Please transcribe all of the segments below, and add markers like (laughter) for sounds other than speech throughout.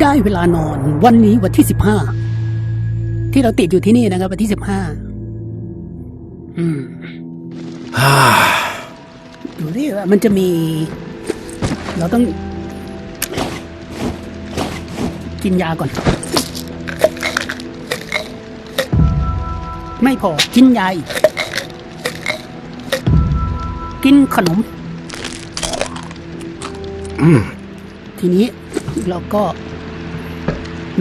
ได้เวลานอน วันนี้วันที่สิบห้าที่เราติดอยู่ที่นี่นะครับ วันที่สิบห้าอืมดูดิว่ามันจะมี เราต้อง กินยาก่อน ไม่พอกินยาอีกกินขนม ทีนี้เราก็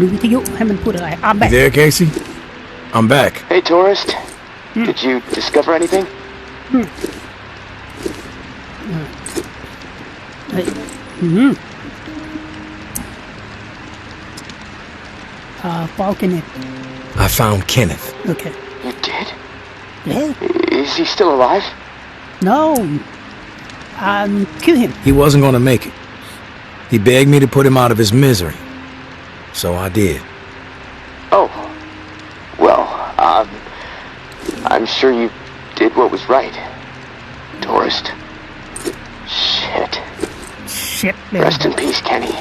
ดูวิทยุให้มันพูดอะไรอ่ะแบ You บ there, Casey? I'm back. Hey, tourist. Did you discover anything? เฮ้ยอืมอ่าปอลเกเนต I found Kenneth. โอเค You did? เฮ้ย Is he still alive? no um kill him He wasn't gonna make it. He begged me to put him out of his misery. So I did. Oh. Well, um, I'm sure you did what was right. Tourist. Shit. shit เลย Rest in peace, Kenny.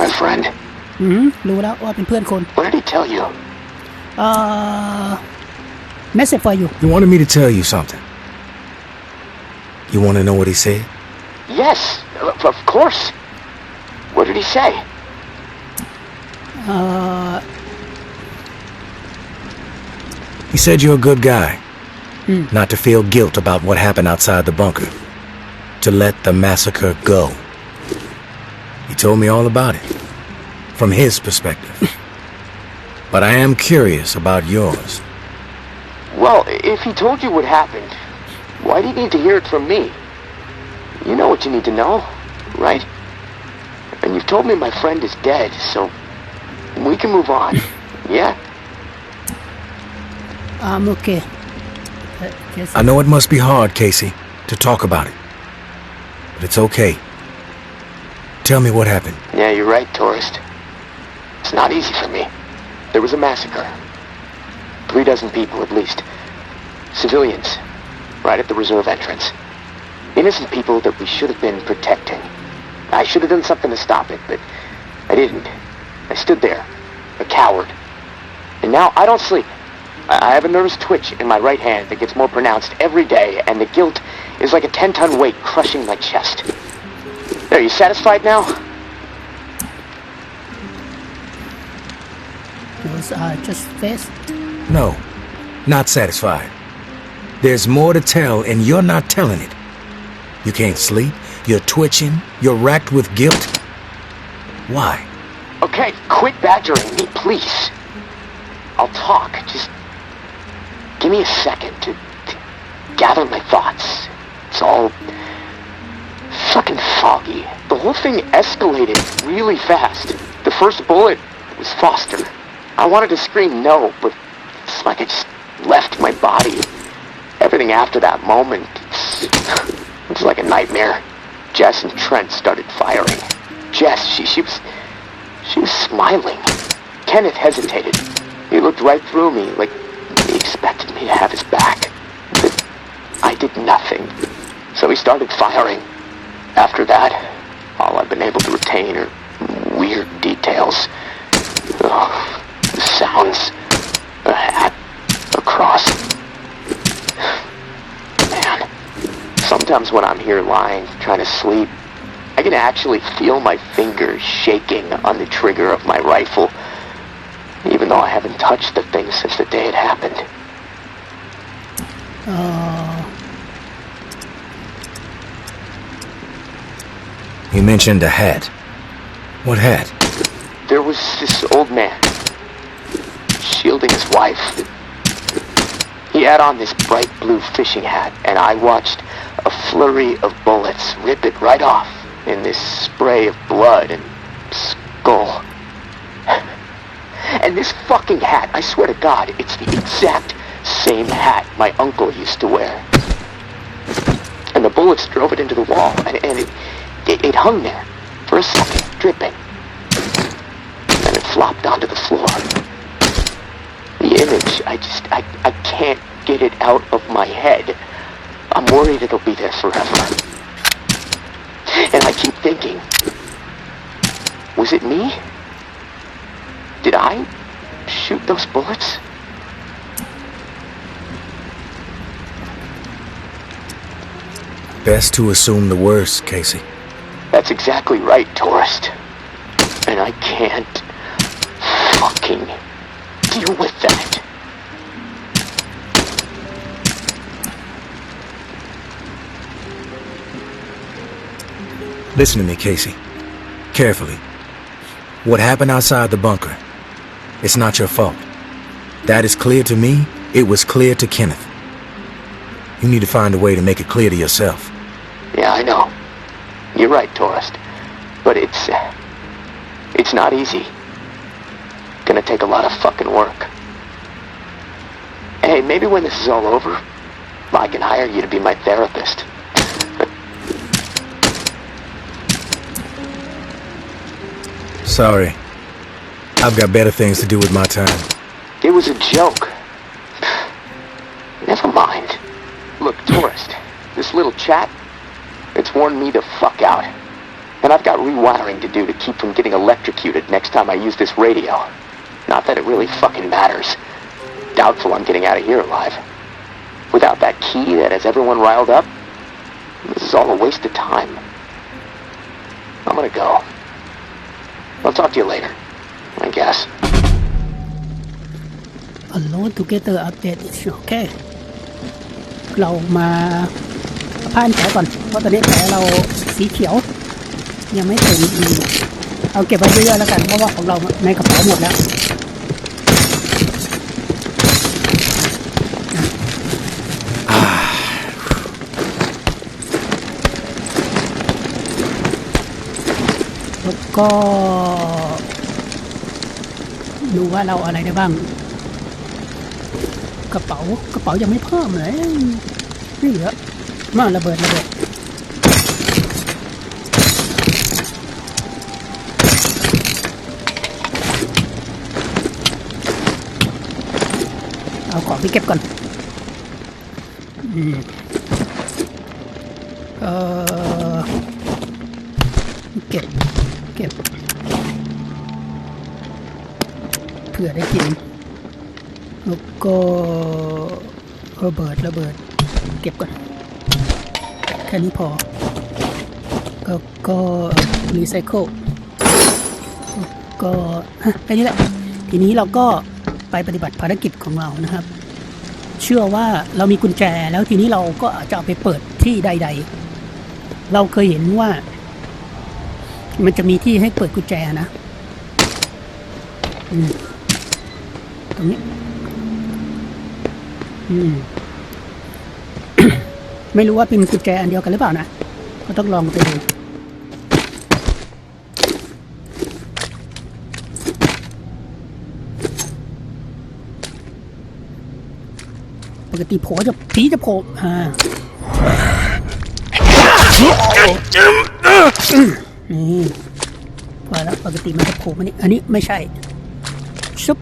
My friend. อืมรู้แล้วว่าเป็นเพื่อนคน What did he tell you? เอ่อ message for you He wanted me to tell you something. You wanna know what he said? Yes, of of course. What did he say? Uh. He said you're a good guy. Mm. Not to feel guilt about what happened outside the bunker. To let the massacre go. He told me all about it. From his perspective. (laughs) but I am curious about yours. Well, if he told you what happened, why do you need to hear it from me? You know what you need to know, right? And you've told me my friend is dead, so we can move on. Yeah? I'm okay. I, know it must be hard, Casey, to talk about it. But it's okay. Tell me what happened. Yeah, you're right, tourist. It's not easy for me. There was a massacre. Three dozen people, at least. Civilians. Right at the reserve entrance. Innocent people that we should have been protecting. I should have done something to stop it, but I didn't. I stood there, a coward. And now I don't sleep. I I have a nervous twitch in my right hand that gets more pronounced every day, and the guilt is like a 10-ton weight crushing my chest. Are you satisfied now? those are just face No, not satisfied. There's more to tell, and you're not telling it. You can't sleep, you're twitching, you're racked with guilt. Why? Okay, quit badgering me, please. I'll talk. Just give me a second to, to gather my thoughts. It's all fucking foggy. The whole thing escalated really fast. The first bullet was Foster. I wanted to scream no, but it's like I just left my body. Everything after that moment, it's, it's like a nightmare. Jess and Trent started firing. Jess, she, she was she was smiling. Kenneth hesitated. He looked right through me like he expected me to have his back. But I did nothing. So he started firing. After that, all I've been able to retain are weird details. Sounds, a hat, a cross. (sighs) Man, sometimes when I'm here lying, trying to sleep, I can actually feel my fingers shaking on the trigger of my rifle, even though I haven't touched the thing since the day it happened. Oh. You mentioned a hat. What hat? There was this old man, shielding his wife. He had on this bright blue fishing hat, and I watched a flurry of bullets rip it right off in this spray of blood and skull. And this fucking hat, I swear to God, it's the exact same hat my uncle used to wear. And the bullets drove it into the wall, and, and it, it, it hung there for a second, dripping. Then it flopped onto the floor. The image, I just, I, I can't get it out of my head. I'm worried it'll be there forever. And I keep thinking, was it me? Did I shoot those bullets? Best to assume the worst, Casey. That's exactly right, tourist. And I can't fucking deal with that. Listen to me, Casey. Carefully. What happened outside the bunker? It's not your fault. That is clear to me. It was clear to Kenneth. You need to find a way to make it clear to yourself. Yeah, I know. You're right, tourist. But it's... Uh, it's not easy. Gonna take a lot of fucking work. Hey, maybe when this is all over, I can hire you to be my therapist. Sorry. I've got better things to do with my time. It was a joke. Never mind. Look, tourist, this little chat, it's worn me the fuck out. And I've got rewiring to do to keep from getting electrocuted next time I use this radio. Not that it really fucking matters. Doubtful I'm getting out of here alive. Without that key that has everyone riled up, this is all a waste of time. I'm gonna go. I'll talk to you later, I guess. Alone Together Update โอเคเรามาผ่านแผลก่อน เพราะตอนนี้แผลเราสีเขียว ยังไม่ถึงอืมเอาเก็บไว้เยอะๆแล้วกัน เพราะว่าของเราในกระเป๋าหมดแล้ว แล้วก็ดูว่าเราอะไรได้บ้าง กระเป๋ากระเป๋ายังไม่เพิ่มเลยนี่เหลือมาระเบิดระเบิดเอาของที่เก็บก่อน อืมเออ ผื่อได้กิน แล้วก็ระเบิดระเบิด เก็บก่อน แค่นี้พอก็ก็รีไซเคิลก็แค่นี้แหละ ทีนี้เราก็ไปปฏิบัติภารกิจของเรานะครับ เชื่อว่าเรามีกุญแจแล้วทีนี้เราก็อาจจะเอาไปเปิดที่ใด ๆ เราเคยเห็นว่า มันจะมีที่ให้เปิดกุญแจนะ อืม ตรงนี้ไม่รู้ว่าเป็นกุญแจอันเดียวกันหรือเปล่านะ ก็ต้องลองไปดูปกติโผล่จะผีจะโผล่อ่านี่พอแล้วปกติมันจะโผล่มานี่อันนี้ไม่ใช่ชุบ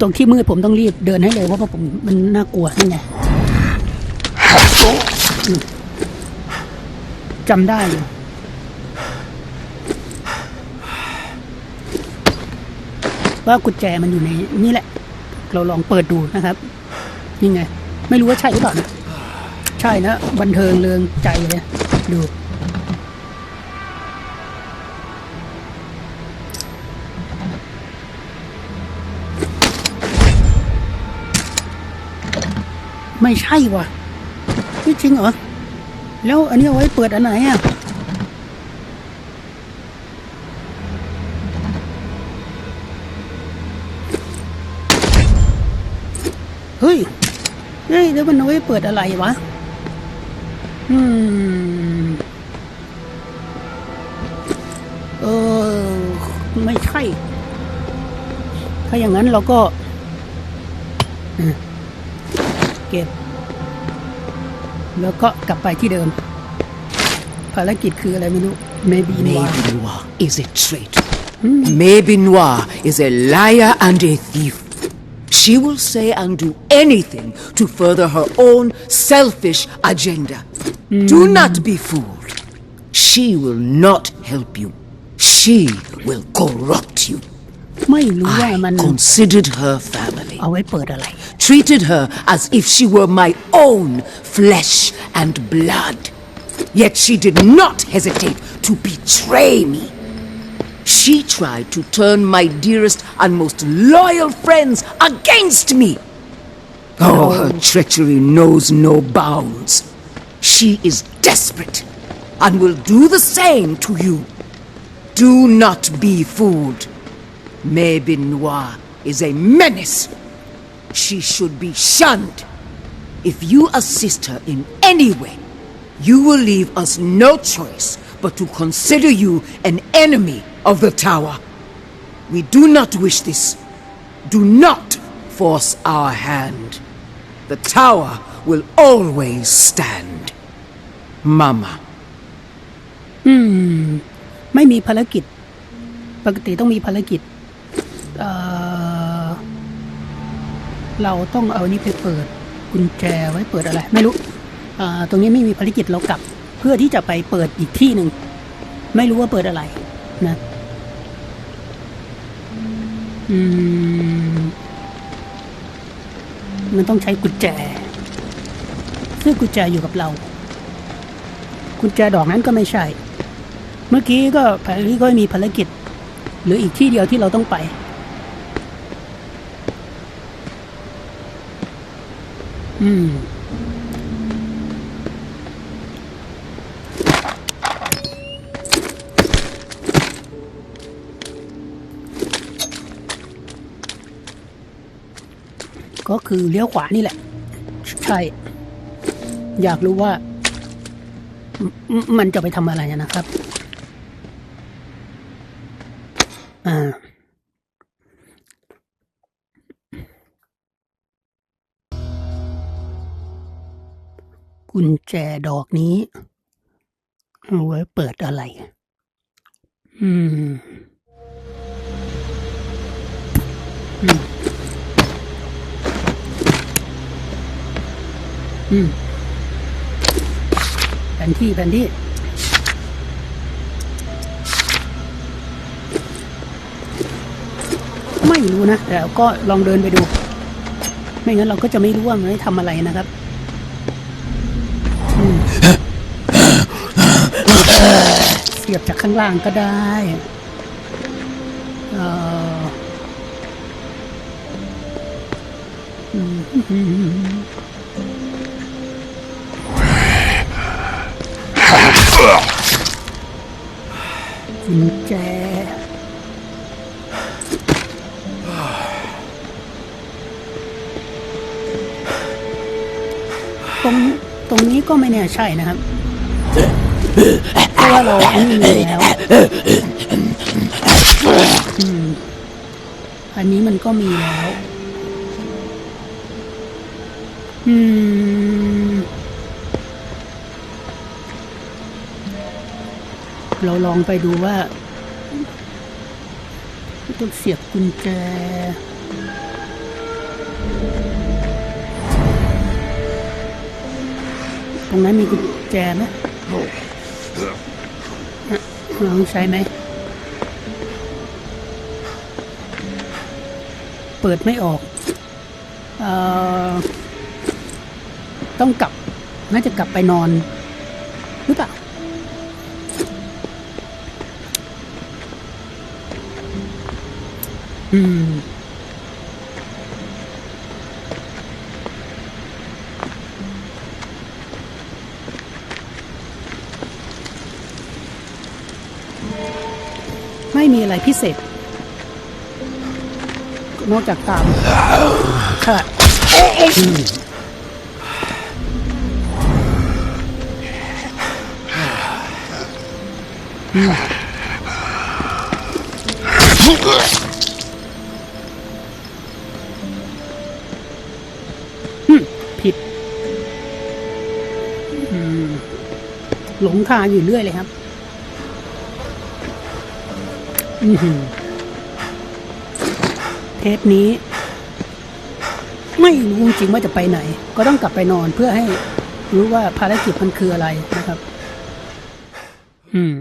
ตรงที่มืดผมต้องรีบเดินให้เลยเพราะว่าผมมันน่ากลัวนี่ไงจำได้อยู่ว่ากุญแจมันอยู่ในนี่แหละ เราลองเปิดดูนะครับ นี่ไง ไม่รู้ว่าใช่หรือเปล่านะ ใช่นะ บันเทิงเริงใจเลยดู ไม่ใช่ว่ะนี่จริงเหรอ แล้วอันนี้เอาไว้เปิดอันไหนอะเฮ้ยเฮ้ยแล้วมันเอาไว้เปิดอะไรวะ อืม เออ ไม่ใช่ ถ้าอย่างนั้นเราก็ อืม เก็บ แล้วก็กลับไปที่เดิม ภารกิจคืออะไรไม่รู้ maybe Maybe Noir. Noir is a traitor. Maybe Noir is a liar and a thief. She will say and do anything to further her own selfish agenda. Do not be fooled. She will not help you. She will corrupt you. ไม่รู้ว่ามัน I considered her family, เอาไว้เปิดอะไร treated her as if she were my own flesh and blood. Yet she did not hesitate to betray me. She tried to turn my dearest and most loyal friends against me. Oh, her treachery knows no bounds. She is desperate and will do the same to you. Do not be fooled. Maybin Noir is a menace. She should be shunned. If you assist her in any way, you will leave us no choice but to consider you an enemy of the tower. We do not wish this. Do not force our hand. The tower will always stand. Mama. ไม่มีภารกิจ ปกติต้องมีภารกิจ เออเราต้องเอานี่ไปเปิดกุญแจไว้เปิดอะไร ไม่รู้อ่าตรงนี้ไม่มีภารกิจเรากลับ เพื่อที่จะไปเปิดอีกที่หนึ่งไม่รู้ว่าเปิดอะไรนะอืมมันต้องใช้กุญแจซึ่งกุญแจอยู่กับเรา กุญแจดอกนั้นก็ไม่ใช่ เมื่อกี้ก็ภารกิจก็มีภารกิจ หรืออีกที่เดียวที่เราต้องไป อืมก็คือเลี้ยวขวานี่แหละ ใช่ อยากรู้ว่ามมันจะไปทำอะไรนะครับ อ่า กุญแจดอกนี้ เอาไว้เปิดอะไร อืม อืม อืมแผนที่แผนที่ไม่รู้นะแต่ก็ลองเดินไปดู ไม่งั้นเราก็จะไม่รู้ว่ามันทำอะไรนะครับอืมเสียบจากข้างล่างก็ได้เอ่ออืมกุญแจตรงตรงนี้ก็ไม่แน่ใช่นะครับ เพราะว่าเราอันนี้มีแล้วอืมอันนี้มันก็มีแล้วอืมเราลองไปดูว่าต้องเสียบกุญแจตรงนั้นมีกุญแจไหม ลองใช้ไหม เปิดไม่ออกเอ่อต้องกลับ น่าจะกลับไปนอน หรือเปล่า อืม ม่มีอะไรพิเศษ นอกจากตามค่ะอืมอืมอืมผิดหลงทางอยู่เรื่อยเลยครับ เทปนี้ ไม่รู้จริงว่าจะไปไหน ก็ต้องกลับไปนอนเพื่อให้รู้ว่าภารกิจมันคืออะไรนะครับ อืม